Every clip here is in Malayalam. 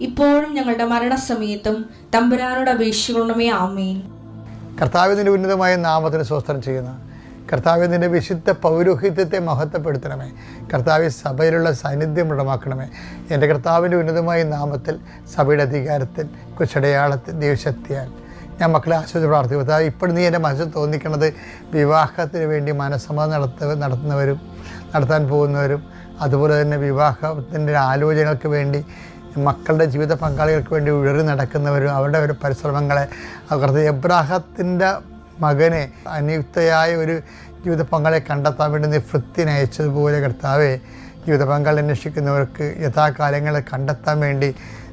ഇപ്പോഴും ഞങ്ങളുടെ മരണസമയത്തും തമ്പുരാനോട് അപേക്ഷിക്കണമേ ആമേൻ. കർത്താവിന്റെ ഉന്നതമായ നാമത്തിന് സ്വസ്ത്രം ചെയ്യുന്ന. കർത്താവിന്റെ വിശുദ്ധ പൗരോഹിത്യത്തെ മഹത്വപ്പെടുത്തണമേ. കർത്താവ് സഭയിലുള്ള സാന്നിധ്യം ഉടമാക്കണമേ. എന്റെ കർത്താവിന്റെ ഉന്നതമായ നാമത്തിൽ സഭയുടെ അധികാരത്തിൽ കുശടയാളത്തിൽ ദൈവശക്തിയാൽ. ഞാൻ മക്കളെ ആശ്വസിച്ച് പ്രാർത്ഥിക്കും കർത്താവ് ഇപ്പോൾ നീ എന്റെ മനസ്സിൽ തോന്നിക്കുന്നത് വിവാഹത്തിന് വേണ്ടി മനസ്സമ്മതം നടത്ത നടത്തുന്നവരും നടത്താൻ പോകുന്നവരും അതുപോലെ തന്നെ വിവാഹത്തിന്റെ ആലോചനകൾക്ക് വേണ്ടി മക്കളുടെ ജീവിത പങ്കാളികൾക്ക് വേണ്ടി ഉഴറി നടക്കുന്നവരും അവരുടെ ഒരു പരിശ്രമങ്ങളെ അവർക്ക് എബ്രാഹത്തിന്റെ മകനെ അനിയുക്തയായ ഒരു ജീവിത പങ്കാളിയെ കണ്ടെത്താൻ വേണ്ടി നീ വൃത്തിന് അയച്ചതുപോലെ കർത്താവെ ജീവിത പങ്കാളി അന്വേഷിക്കുന്നവർക്ക് യഥാകാലങ്ങളെ കണ്ടെത്താൻ വേണ്ടി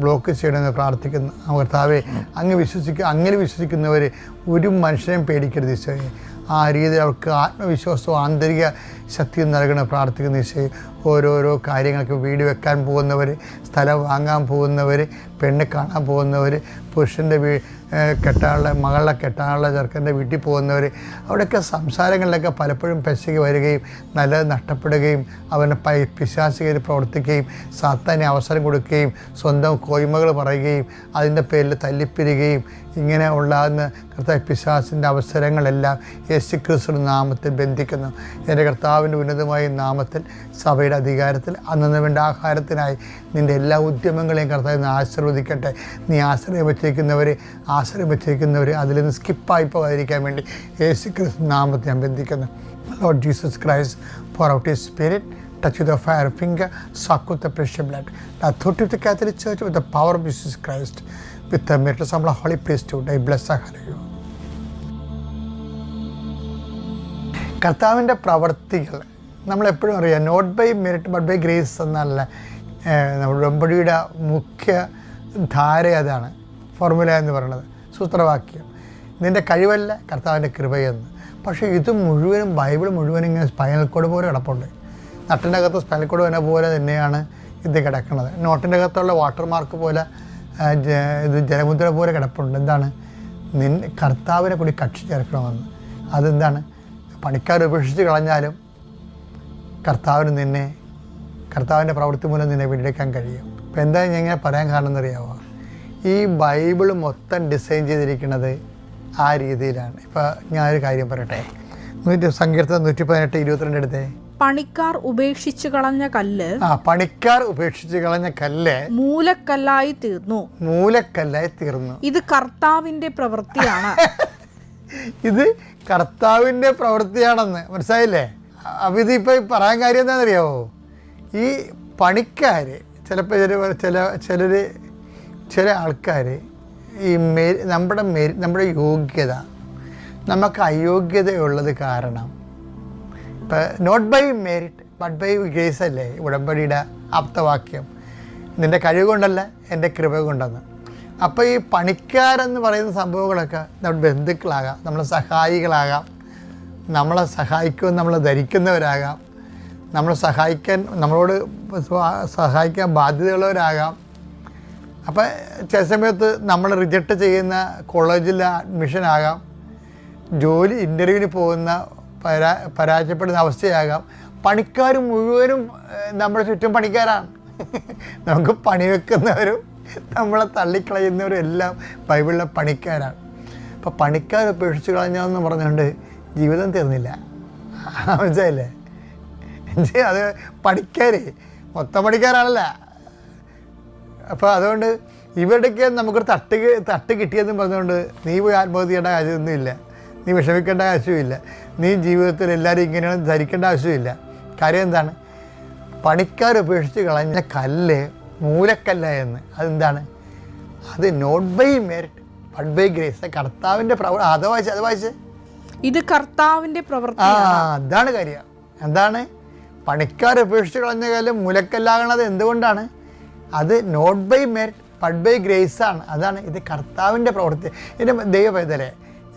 ബ്ലോക്ക് ചെയ്യണമെന്ന് പ്രാർത്ഥിക്കുന്ന കർത്താവെ അങ്ങ് വിശ്വസിക്കുക അങ്ങനെ വിശ്വസിക്കുന്നവർ ഒരു മനുഷ്യനെയും പേടിക്കരുത് ഈശോയെ ആ രീതിയിൽ അവർക്ക് ആത്മവിശ്വാസവും ആന്തരിക ശക്തിയും നൽകണം പ്രാർത്ഥിക്കുന്ന ഈശോയെ ഓരോരോ കാര്യങ്ങൾക്ക് വീട് വെക്കാൻ പോകുന്നവർ സ്ഥലം വാങ്ങാൻ പോകുന്നവർ പെണ്ണ് കാണാൻ പോകുന്നവർ പുരുഷന്റെ വീ ഏഹ് കെട്ടാനുള്ള മകളെ കെട്ടാനുള്ള ചെറുക്കന്റെ വീട്ടിൽ പോകുന്നവർ അവിടെയൊക്കെ സംസാരങ്ങളിലൊക്കെ പലപ്പോഴും പെശകി വരികയും നല്ലത് നഷ്ടപ്പെടുകയും അവനെ പൈ പിശാചികയിൽ പ്രവർത്തിക്കുകയും സാത്താനെ അവസരം കൊടുക്കുകയും സ്വന്തം കോയ്മകൾ പറയുകയും അതിന്റെ പേരിൽ തല്ലിപ്പിരികയും ഇങ്ങനെ ഉണ്ടാകുന്ന കർത്താവ് പിശാസിന്റെ അവസരങ്ങളെല്ലാം യേശു ക്രിസ്തു നാമത്തിൽ ബന്ധിക്കുന്നു. എന്റെ കർത്താവിന്റെ ഉന്നതമായ നാമത്തിൽ സഭയുടെ അധികാരത്തിൽ അന്നു വേണ്ട ആഹാരത്തിനായി നിന്റെ എല്ലാ ഉദ്യമങ്ങളെയും കർത്താവ് നിന്ന് ആശീർവദിക്കട്ടെ. നീ ആശ്രയം വച്ചേക്കുന്നവർ ആശ്രയം വച്ചേക്കുന്നവർ അതിൽ നിന്ന് സ്കിപ്പായി പോകാതിരിക്കാൻ വേണ്ടി യേശു ക്രിസ്തു നാമത്തെ ഞാൻ ബന്ധിക്കുന്നു. Lord Jesus Christ pour out his spirit, touch with the fire finger, soak with the precious blood. The authority of the Catholic Church with the power of Jesus Christ, with the miracles of the Holy Priesthood, I bless you. കർത്താവിന്റെ പ്രവർത്തികൾ നമ്മളെപ്പോഴും അറിയാം. Not by merit but by grace എന്നല്ല. ഉടമ്പടിയുടെ മുഖ്യ ധാര അതാണ്. ഫോർമുല എന്ന് പറയുന്നത്. സൂത്രവാക്യം. നിന്റെ കഴിവല്ല കർത്താവിന്റെ കൃപയെന്ന് പക്ഷേ ഇത് മുഴുവനും ബൈബിൾ മുഴുവനും ഇങ്ങനെ സ്പൈനൽ കോഡ് പോലെ കിടപ്പുണ്ട്. നട്ടിന്റെ അകത്ത് സ്പൈനൽ കോഡ് വന്ന പോലെ തന്നെയാണ് ഇത് കിടക്കുന്നത്. നോട്ടിന്റെ അകത്തുള്ള വാട്ടർമാർക്ക് പോലെ ഇത് ജലമുദ്ര പോലെ കിടപ്പുണ്ട്. എന്താണ്? നിൻ കർത്താവിനെ കൂടി കക്ഷി ചേർക്കണമെന്ന്. അതെന്താണ്? പണിക്കാർ ഉപേക്ഷിച്ച് കളഞ്ഞാലും കർത്താവിന് നിന്നെ കർത്താവിന്റെ പ്രവൃത്തി മൂലം നിന്നെ വീണ്ടെടുക്കാൻ കഴിയും. അപ്പോൾ എന്താ ഞാൻ ഇങ്ങനെ പറയാൻ കാരണം എന്നറിയാമോ ഈ ബൈബിൾ മൊത്തം ഡിസൈൻ ചെയ്തിരിക്കുന്നത് ആ രീതിയിലാണ്. ഇപ്പോൾ ഞാനൊരു കാര്യം പറയട്ടെ? നൂറ്റി സങ്കീർത്തനം നൂറ്റി പതിനെട്ട് ഇരുപത്തിരണ്ട് എടുത്തേ? പണിക്കാർ ഉപേക്ഷിച്ചു കളഞ്ഞ കല്ല് ആ പണിക്കാർ ഉപേക്ഷിച്ച് കളഞ്ഞ കല്ല് മൂലക്കല്ലായി തീർന്നു. മൂലക്കല്ലായി തീർന്നു. ഇത് കർത്താവിന്റെ പ്രവൃത്തിയാണ്. ഇത് കർത്താവിന്റെ പ്രവൃത്തിയാണെന്ന്. മനസ്സിലായില്ലേ? അപ്പം ഇതിപ്പോൾ പറയാൻ കാര്യം എന്താണെന്നറിയാവോ? ഈ പണിക്കാർ ചിലപ്പോൾ ചില ചില ചിലർ ചില ആൾക്കാർ ഈ മേ നമ്മുടെ മേ നമ്മുടെ യോഗ്യത നമുക്ക് അയോഗ്യതയുള്ളത് കാരണം ഇപ്പം not by merit but by grace അല്ലേ ഉടമ്പടിയുടെ ആപ്തവാക്യം? നിന്റെ കഴിവ് കൊണ്ടല്ല എന്റെ കൃപ കൊണ്ടെന്ന്. അപ്പോൾ ഈ പണിക്കാരെന്ന് പറയുന്ന സംഭവങ്ങളൊക്കെ നമ്മുടെ ബന്ധുക്കളാകാം നമ്മളെ സഹായികളാകാം നമ്മളെ സഹായിക്കുമെന്ന് നമ്മളെ ധരിക്കുന്നവരാകാം നമ്മളെ സഹായിക്കാൻ നമ്മളോട് സഹായിക്കാൻ ബാധ്യതയുള്ളവരാകാം. അപ്പോൾ ചില സമയത്ത് നമ്മൾ റിജക്റ്റ് ചെയ്യുന്ന കോളേജിലെ അഡ്മിഷനാകാം ജോലി ഇന്റർവ്യൂവിന് പോകുന്ന പരാ പരാജയപ്പെടുന്ന അവസ്ഥയാകാം. പണിക്കാർ മുഴുവനും നമ്മുടെ ചുറ്റും പണിക്കാരാണ്. നമുക്ക് പണി വെക്കുന്നവരും നമ്മളെ തള്ളിക്കളയുന്നവരും എല്ലാം ബൈബിളിലെ പണിക്കാരാണ്. അപ്പോൾ പണിക്കാർ ഉപേക്ഷിച്ച് കളഞ്ഞതെന്ന് പറഞ്ഞുകൊണ്ട് ജീവിതം തീർന്നില്ല. മനസ്സിലായില്ലേ? അത് പണിക്കാർ മൊത്തം പണിക്കാരാണല്ല. അപ്പോൾ അതുകൊണ്ട് ഇവരുടെയൊക്കെ നമുക്കൊരു തട്ട് തട്ട് കിട്ടിയെന്ന് പറഞ്ഞുകൊണ്ട് നീ പോയി ആത്മഹത്യയുടെ കാര്യമൊന്നുമില്ല. നീ വിഷമിക്കേണ്ട ആവശ്യമില്ല. നീ ജീവിതത്തിൽ എല്ലാവരും ഇങ്ങനെയാണ് ധരിക്കേണ്ട ആവശ്യമില്ല. കാര്യം എന്താണ്? പണിക്കാർ ഉപേക്ഷിച്ച് കളഞ്ഞ കല്ല് മൂലക്കല്ല എന്ന് അതെന്താണ്? അത് not by merit but by grace കർത്താവിന്റെ പ്രവർ അത് വായിച്ച് അത് വായിച്ച്. ഇത് കർത്താവിന്റെ പ്രവർത്തി ആ അതാണ് കാര്യം. എന്താണ്? പണിക്കാർ ഉപേക്ഷിച്ച് കളഞ്ഞ കല്ല് മൂലക്കല്ലാകണത് എന്തുകൊണ്ടാണ്? അത് not by merit but by grace ആണ്. അതാണ് ഇത് കർത്താവിന്റെ പ്രവൃത്തി. ദൈവ ദൈവപൈതലെ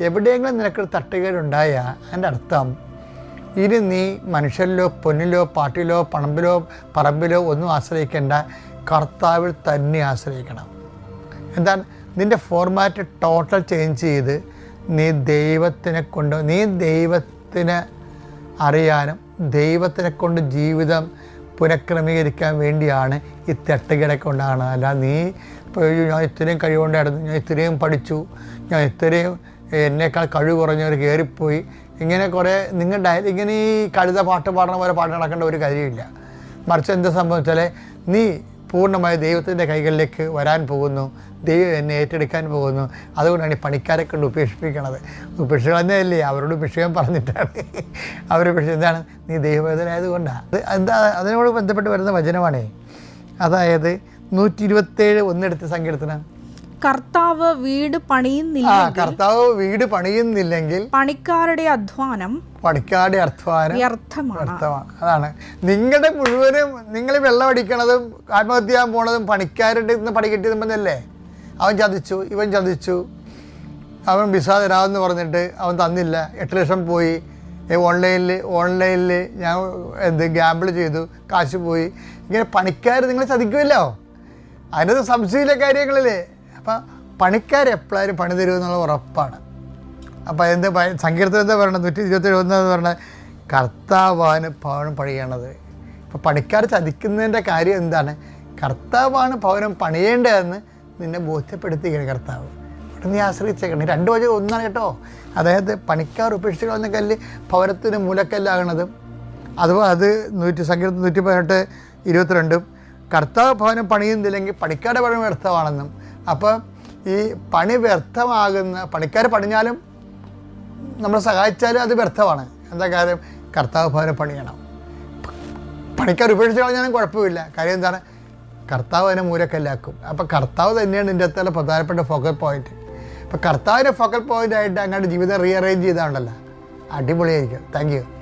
എവിടെയെങ്കിലും നിനക്കൊരു തട്ടുകേടുണ്ടായാൽ അതിന്റെ അർത്ഥം ഇനി നീ മനുഷ്യരിലോ പൊന്നിലോ പാട്ടിലോ പണമ്പിലോ പറമ്പിലോ ഒന്നും ആശ്രയിക്കേണ്ട. കർത്താവിൽ തന്നെ ആശ്രയിക്കണം. എന്താണ്? നിന്റെ ഫോർമാറ്റ് ടോട്ടൽ ചേഞ്ച് ചെയ്ത് നീ ദൈവത്തിനെ കൊണ്ട് നീ ദൈവത്തിനെ അറിയാനും ദൈവത്തിനെ കൊണ്ട് ജീവിതം പുനഃക്രമീകരിക്കാൻ വേണ്ടിയാണ് ഈ തെട്ടുകിടക്ക് ഉണ്ടാകുന്നത്. അല്ല നീ ഞാൻ ഇത്രയും കഴിവുണ്ടായിരുന്നു ഞാൻ ഇത്രയും പഠിച്ചു ഞാൻ ഇത്രയും എന്നേക്കാൾ കഴിവ് കുറഞ്ഞവർ കയറിപ്പോയി ഇങ്ങനെ കുറേ നിങ്ങൾ ഡയ ഇങ്ങനെ ഈ കഴുത പാട്ട് പാടുന്ന പോലെ പാട്ട് നടക്കേണ്ട ഒരു കാര്യമില്ല. മറിച്ച് എന്താ സംഭവിച്ചാൽ നീ പൂർണമായി ദൈവത്തിന്റെ കൈകളിലേക്ക് വരാൻ പോകുന്നു. ദൈവം എന്നെ ഏറ്റെടുക്കാൻ പോകുന്നു. അതുകൊണ്ടാണ് ഈ പണിക്കാരെ കൊണ്ട് ഉപേക്ഷിപ്പിക്കണത്. ഉപേക്ഷികളെന്നല്ലേ അവരോട് ഉപേക്ഷിക്കാൻ പറഞ്ഞിട്ടാണ്. അവർ ഉപേക്ഷിച്ചത് എന്താണ്? നീ ദൈവവേദനായതുകൊണ്ടാണ് അത് എന്താ അതിനോട് ബന്ധപ്പെട്ട് വരുന്ന വചനമാണേ. അതായത് നൂറ്റി ഇരുപത്തേഴ് ഒന്നെടുത്ത് സങ്കീർത്തനം. കർത്താവ് വീട് പണിയുന്നില്ല കർത്താവ് വീട് പണിയുന്നില്ലെങ്കിൽ പണിക്കാരുടെ അധ്വാനം പണിക്കാരുടെ അധ്വാനം വ്യർത്ഥമാണ്. അതാണ്. നിങ്ങളുടെ മുഴുവനും നിങ്ങൾ വെള്ളം അടിക്കണതും ആത്മഹത്യ ചെയ്യാൻ പോണതും പണിക്കാരുടെ നിന്ന് പണി പറഞ്ഞല്ലേ അവൻ ചതിച്ചു ഇവൻ ചതിച്ചു. അവൻ വിസ തരാമെന്ന് പറഞ്ഞിട്ട് അവൻ തന്നില്ല. എട്ട് ലക്ഷം പോയി. ഓൺലൈനിൽ ഓൺലൈനിൽ ഞാൻ എന്ത് ഗ്യാമ്പിൾ ചെയ്തു കാശ് പോയി. ഇങ്ങനെ പണിക്കാർ നിങ്ങൾ ചതിക്കുമല്ലോ? അതിനകത്ത് സംശയമില്ല കാര്യങ്ങളില്ലേ അപ്പം പണിക്കാർ എപ്പോഴും പണി തരുമെന്നുള്ള ഉറപ്പാണ്. അപ്പോൾ എന്ത് സങ്കീർത്തനം എന്താ പറയണത്? നൂറ്റി ഇരുപത്തേഴ് ഒന്ന് പറഞ്ഞാൽ കർത്താവാണ് ഭവനം പണിയണത്. ഇപ്പോൾ പണിക്കാർ ചതിക്കുന്നതിന്റെ കാര്യം എന്താണ്? കർത്താവാണ് ഭവനം പണിയേണ്ടതെന്ന് നിന്നെ ബോധ്യപ്പെടുത്തിയാണ് കർത്താവ്. നീ ആശ്രയിച്ചേക്കണം. രണ്ട് വചനം ഒന്നാണ് കേട്ടോ. അതായത് പണിക്കാർ ഉപേക്ഷിച്ച് കളഞ്ഞ കല്ല് ഭവനത്തിന് മൂലക്കല്ലാകണതും അഥവാ അത് നൂറ്റി സങ്കീർത്തനം നൂറ്റി പതിനെട്ട് ഇരുപത്തിരണ്ടും കർത്താവ് ഭവനം പണിയുന്നില്ലെങ്കിൽ പണിക്കാരുടെ ഭവനം വ്യർത്ഥമാണെന്നും അപ്പോൾ ഈ പണി വ്യർത്ഥമാകുന്ന പണിക്കാർ പണിഞ്ഞാലും നമ്മൾ സഹായിച്ചാലും അത് വ്യർത്ഥമാണ്. എന്താ കാര്യം? കർത്താവ് ഭവനം പണിയണം. പണിക്കാർ ഉപേക്ഷിച്ച് കളഞ്ഞാലും കുഴപ്പമില്ല. കാര്യം എന്താണ്? കർത്താവ് അതിനെ മൂലക്കല്ലാക്കും. അപ്പോൾ കർത്താവ് തന്നെയാണ് ഇതിന്റെ അകത്തുള്ള പ്രധാനപ്പെട്ട ഫോക്കൽ പോയിന്റ് അപ്പോൾ കർത്താവിന്റെ ഫോക്കൽ പോയിന്റായിട്ട് അങ്ങോട്ട് ജീവിതം റീഅറേഞ്ച് ചെയ്താണല്ലോ അടിപൊളിയായിരിക്കും. Thank you